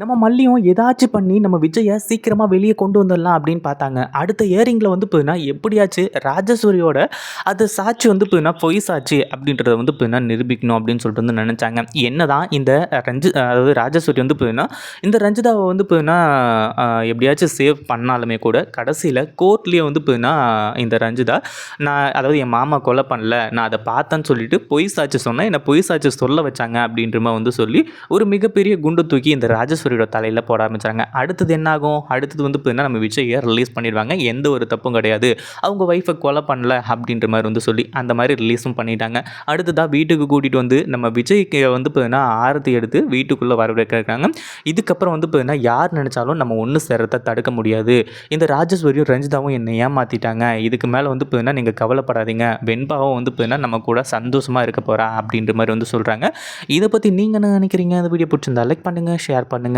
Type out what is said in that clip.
நம்ம மல்லியும் ஏதாச்சும் பண்ணி நம்ம விஜயை சீக்கிரமாக வெளியே கொண்டு வந்துடலாம் அப்படின்னு பார்த்தாங்க. அடுத்த இயரிங்கில் வந்து போதுனா எப்படியாச்சு ராஜசூரியோட அது சாட்சி வந்து போதுனா பொய் சாட்சி அப்படின்றத வந்து போதுனா நிரூபிக்கணும் அப்படின்னு சொல்லிட்டு வந்து நினச்சாங்க. என்ன தான் இந்த ரஞ்சி அதாவது ராஜசூரி வந்து போதுனா இந்த ரஞ்சிதாவை வந்து போதுனா எப்படியாச்சும் சேவ் பண்ணாலுமே கூட கடைசியில் கோர்ட்லேயே வந்து போதுனா இந்த ரஞ்சிதா நான் அதாவது என் மாமா கொலை பண்ணல நான் அதை பார்த்தேன்னு சொல்லிட்டு பொய் சாட்சி சொன்னேன் என்னை பொய் சாட்சி சொல்ல வச்சாங்க அப்படின்ற மாதிரி வந்து சொல்லி ஒரு மிகப்பெரிய குண்டு தூக்கி இந்த ராஜசூரியோட தலையில் போட ஆரம்பிச்சாங்க. அடுத்தது என்னாகும்? அடுத்தது வந்து பார்த்தீங்கன்னா நம்ம விஜயை ரிலீஸ் பண்ணிடுவாங்க. எந்த ஒரு தப்பும் கிடையாது. அவங்க ஒய்ஃபை கொலை பண்ணல அப்படின்ற மாதிரி வந்து சொல்லி அந்த மாதிரி ரிலீஸும் பண்ணிட்டாங்க. அடுத்ததாக வீட்டுக்கு கூட்டிகிட்டு வந்து நம்ம விஜய்க்கு வந்து பார்த்தீங்கன்னா ஆரத்தி எடுத்து வீட்டுக்குள்ளே வரவேற்கிறாங்க இதுக்கப்புறம் வந்து பார்த்தீங்கன்னா யார் நினச்சாலும் நம்ம ஒன்று சேரத்தை தடுக்க முடியாது. இந்த ராஜேஸ்வரியும் ரஞ்சிதாவும் என்னை ஏமாற்றிட்டாங்க இதுக்கு மேலே வந்து பார்த்தீங்கன்னா நீங்கள் கவலைப்படாதீங்க. வெண்பாவும் வந்து பார்த்தீங்கன்னா நம்ம கூட சந்தோஷமாக இருக்க போகிறா அப்படின்ற மாதிரி வந்து சொல்கிறாங்க இதை பற்றி நீங்கள் என்ன நினைக்கிறீங்க? அந்த வீடியோ பிடிச்சிருந்தா லைக் பண்ணுங்கள் ஷேர் பண்ணுங்கள்